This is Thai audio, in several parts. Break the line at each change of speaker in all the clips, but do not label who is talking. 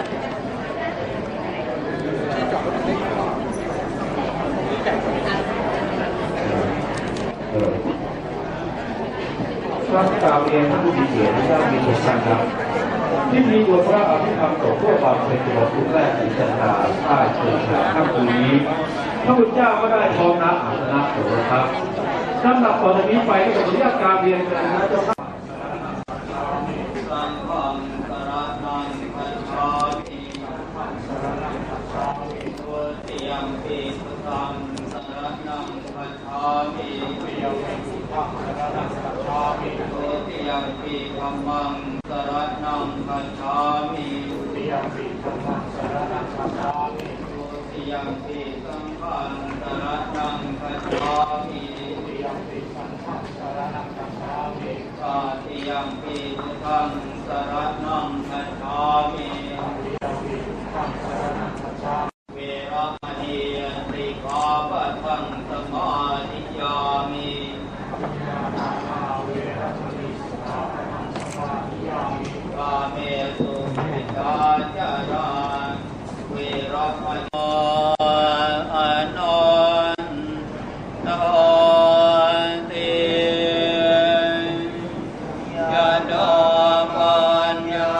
ครับ
เออครับกล่าวเรียนท่านผู้มีเกียรติและญาติมิตรทุกท่านครับที่มีตัวพระอภิธรรมสงฆ์เพื่อความเป็นตัวทุกแรกในจันทราใต้เชิงชาค่ำคืนนี้พระพุทธเจ้าก็ได้พร้อมนักอาสนะโสงฆ์ครับลำดับต่อจากนี้ไปก็ขออนุญาตกาบเรียนนะเจ้าค่ะ
สังฆังสรณังคัจฉามิทุ ติยมปีพุทธังสรนังคัจฉามิทุติยมปีธัมมังสารนังคัจฉามิทุติยมปีสังฆังสรณังคัจฉามิตติยมปีพุทธังสรณังคัจฉามิตติยมปีพุทธังสรณังคัจฉามิ เวระมณีติกาปัทังสมาธิยามิกาเมสุมิ จาจาราเวระมณีอนนตติยะดปัญญา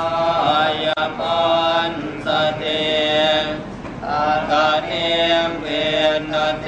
ยปันสติอากาเทมเวนเต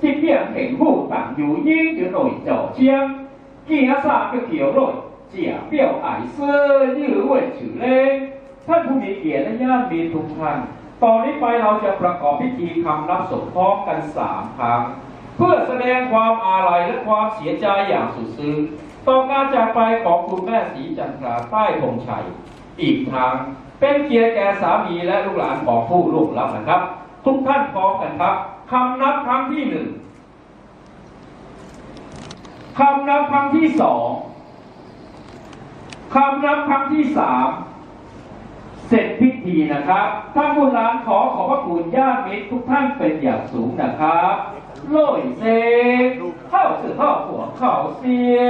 即便很复杂，有因就容易走僵。见啥个条路，假表爱思，又问起来，ท่านผู้มีเกียรติและญาติมีทุกท่านตอนนี้ไปเราจะประกอบพิธีคำรับศพพร้อมกันสามครั้ง เพื่อแสดงความอาลัยและความเสียใจอย่างสุดซึ้งต่อการจากไปของคุณแม่ศรีจันทราใต้ธงชัย อีกทางเป็นเกียรติแก่สามีและลูกหลานของผู้ล่วงลับนะครับ ทุกท่านพร้อมกันครับคำนับครั้งที่หนึ่งคำนับครั้งที่สองคำนับครั้งที่สามเสร็จพิธีนะครับท่านผู้หลานขอขอบพระคุณญาติมิตรทุกท่านเป็นอย่างสูงนะครับโลยเซเข้าสื่อเข้าหัวเข้าเสีย